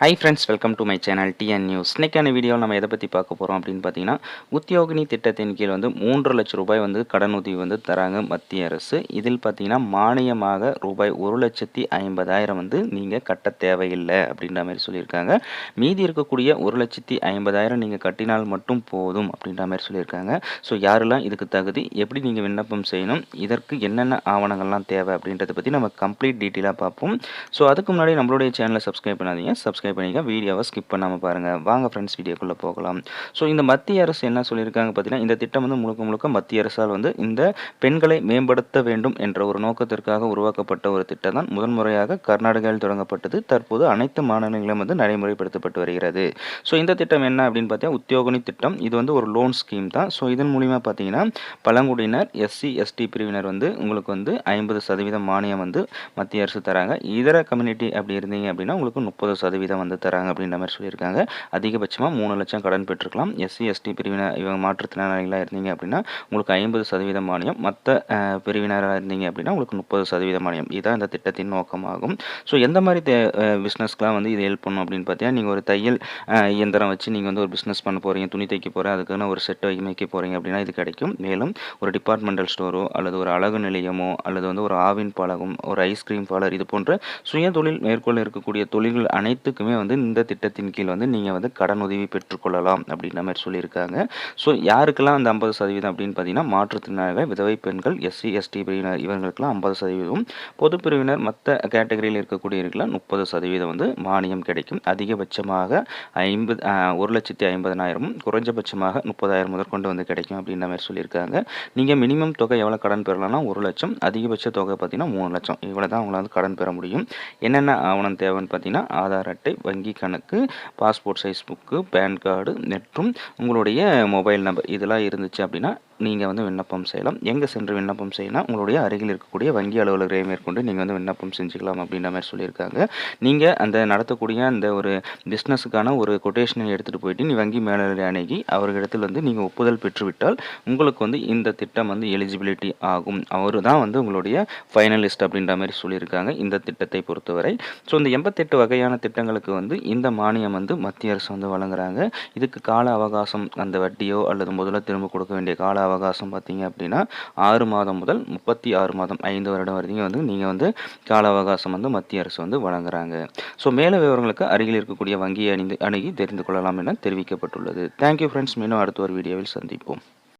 Hi friends welcome to my channel TN news இன்றைக்கான வீடியோவில் நம்ம எதை பற்றி பார்க்க போகிறோம் அப்படின்னு பார்த்தீங்கன்னா உத்தியோகினி திட்டத்தின் கீழ் வந்து மூன்று லட்சம் ரூபாய் வந்து கடன் உதவி வந்து தராங்க மத்திய அரசு. இதில் பார்த்தீங்கன்னா மானியமாக ரூபாய் ஒரு லட்சத்தி ஐம்பதாயிரம் வந்து நீங்கள் கட்ட தேவையில்லை அப்படின்ற மாதிரி சொல்லியிருக்காங்க. மீதி இருக்கக்கூடிய ஒரு லட்சத்தி ஐம்பதாயிரம் நீங்கள் கட்டினால் மட்டும் போதும் அப்படின்ற மாதிரி சொல்லியிருக்காங்க. ஸோ யாரெல்லாம் இதுக்கு தகுதி எப்படி நீங்கள் விண்ணப்பம் செய்யணும் இதற்கு என்னென்ன ஆவணங்கள்லாம் தேவை அப்படின்றத பற்றி நம்ம கம்ப்ளீட் டீட்டெயிலாக பார்ப்போம். ஸோ அதுக்கு முன்னாடி நம்மளுடைய சேனலை சப்ஸ்கிரைப் பண்ணாதீங்க. சப்ஸ்கிரைப் பண்ணிக்க வீடியோவை ஸ்கிப் பண்ணாமல் பாருங்கள் வாங்க ஃப்ரெண்ட்ஸ் வீடியோக்குள்ளே போகலாம். ஸோ இந்த மத்திய அரசு என்ன சொல்லியிருக்காங்க பார்த்தீங்கன்னா இந்த திட்டம் வந்து முழுக்க முழுக்க மத்திய அரசால் வந்து இந்த பெண்களை மேம்படுத்த வேண்டும் என்ற ஒரு நோக்கத்திற்காக உருவாக்கப்பட்ட ஒரு திட்டம் தான். முதன்முறையாக கர்நாடகாவில் தொடங்கப்பட்டது. தற்போது அனைத்து மாநிலங்களிலும் வந்து நடைமுறைப்படுத்தப்பட்டு வருகிறது. ஸோ இந்த திட்டம் என்ன அப்படின்னு பார்த்தீங்கன்னா உத்தியோகனி திட்டம். இது வந்து ஒரு லோன் ஸ்கீம் தான். ஸோ இதன் மூலிமா பார்த்தீங்கன்னா பழங்குடியினர் எஸ்சி எஸ்டி பிரிவினர் வந்து உங்களுக்கு வந்து ஐம்பது சதவீதம் மானியம் வந்து மத்திய அரசு தராங்க. இதர கம்யூனிட்டி அப்படி இருந்தீங்க அப்படின்னா உங்களுக்கு முப்பது சதவீதம் வந்து தராங்க அப்படின்ற மாதிரி சொல்லியிருக்காங்க. அதிகபட்சமாக மூணு லட்சம் கடன் பெற்றுக்கலாம் எஸ்சி எஸ்டி பிரிவினர் இவங்க மாற்றுத்திறனாளிகளாக இருந்தீங்க அப்படின்னா உங்களுக்கு ஐம்பது சதவீதம் மானியம். மற்ற பிரிவினராக இருந்தீங்க அப்படின்னா உங்களுக்கு முப்பது சதவீதம் மானியம். இதுதான் இந்த திட்டத்தின் நோக்கமாகும். ஸோ எந்த மாதிரி பிஸ்னஸ்க்கெலாம் வந்து இது ஹெல்ப் பண்ணும் அப்படின்னு பார்த்தீங்கன்னா நீங்கள் ஒரு தையல் இயந்திரம் வச்சு நீங்கள் வந்து ஒரு பிஸ்னஸ் பண்ண போகிறீங்க துணி தைக்க போகிறேன் அதுக்கான ஒரு செட்டை வைக்க போகிறீங்க அப்படின்னா இது கிடைக்கும். மேலும் ஒரு டிபார்ட்மெண்டல் ஸ்டோரோ அல்லது ஒரு அழகு நிலையமோ அல்லது வந்து ஒரு ஆவின் பழகம் ஒரு ஐஸ்கிரீம் பார்லர் இது போன்ற சுய தொழில் மேற்கொள்ள இருக்கக்கூடிய தொழில்கள் அனைத்துக்குமே வந்து இந்த திட்டத்தின் கீழ் வந்து நீங்கள் வந்து கடன் உதவி பெற்றுக்கொள்ளலாம் அப்படின்ற மாதிரி சொல்லியிருக்காங்க. ஸோ யாருக்கெல்லாம் அந்த ஐம்பது சதவீதம் அப்படின்னு பார்த்தீங்கன்னா மாற்றுத்திறனாளிகள் விதவை பெண்கள் எஸ்சி எஸ்டி பிரிவினர் இவங்களுக்கெல்லாம் ஐம்பது சதவீதம். பொது பிரிவினர் மற்ற கேட்டகரியில் இருக்கக்கூடியவர்களாம் முப்பது சதவீதம் வந்து மானியம் கிடைக்கும். அதிகபட்சமாக ஐம்பது ஒரு லட்சத்தி ஐம்பதனாயிரமும் குறைஞ்சபட்சமாக முப்பதாயிரம் முதற்கொண்டு வந்து கிடைக்கும் அப்படின்ற மாதிரி சொல்லியிருக்காங்க. நீங்கள் மினிமம் தொகை எவ்வளோ கடன் பெறலாம்னா ஒரு லட்சம் அதிகபட்ச தொகை பார்த்தீங்கன்னா மூணு லட்சம். இவ்வளோ தான் அவங்களால வந்து கடன் பெற முடியும். என்னென்ன ஆவணம் தேவைன்னு பார்த்தீங்கன்னா ஆதார் அட்டை வங்கி கணக்கு passport size book pan card மற்றும் உங்களுடைய மொபைல் நம்பர் இதெல்லாம் இருந்துச்சு அப்படின்னா நீங்கள் வந்து விண்ணப்பம் செய்யலாம். எங்கே சென்று விண்ணப்பம் செய்யலாம்? உங்களுடைய அருகில் இருக்கக்கூடிய வங்கி அலுவலரை மேற்கொண்டு நீங்கள் வந்து விண்ணப்பம் செஞ்சுக்கலாம் அப்படின்ற மாதிரி சொல்லியிருக்காங்க. நீங்கள் அந்த நடத்தக்கூடிய அந்த ஒரு பிஸ்னஸுக்கான ஒரு கொட்டேஷனை எடுத்துகிட்டு போயிட்டு நீ வங்கி மேலாளரை அணுகி அவர்களிடத்தில் வந்து நீங்கள் ஒப்புதல் பெற்றுவிட்டால் உங்களுக்கு வந்து இந்த திட்டம் வந்து எலிஜிபிலிட்டி ஆகும். அவர் தான் வந்து உங்களுடைய ஃபைனலிஸ்ட் அப்படின்ற மாதிரி சொல்லியிருக்காங்க இந்த திட்டத்தை பொறுத்தவரை. ஸோ இந்த எண்பத்தெட்டு வகையான திட்டங்களுக்கு வந்து இந்த மானியம் வந்து மத்திய அரசு வந்து வழங்குறாங்க. இதுக்கு கால அவகாசம் அந்த வட்டியோ அல்லது முதல்ல திரும்ப கொடுக்க வேண்டிய கால அவகாசம் பார்த்தீங்க அப்படின்னா ஆறு மாதம் முதல் முப்பத்தி ஆறு மாதம் ஐந்து வருடம் வரைக்கும் வந்து நீங்கள் வந்து கால அவகாசம் வந்து மத்திய அரசு வந்து வழங்குறாங்க. ஸோ மேல விவரங்களுக்கு அருகில் இருக்கக்கூடிய வங்கியை அணிந்து அணுகி தெரிந்து கொள்ளலாம் என தெரிவிக்கப்பட்டுள்ளது. தேங்க்யூ ஃப்ரெண்ட்ஸ் மீண்டும் அடுத்த ஒரு வீடியோவில் சந்திப்போம்.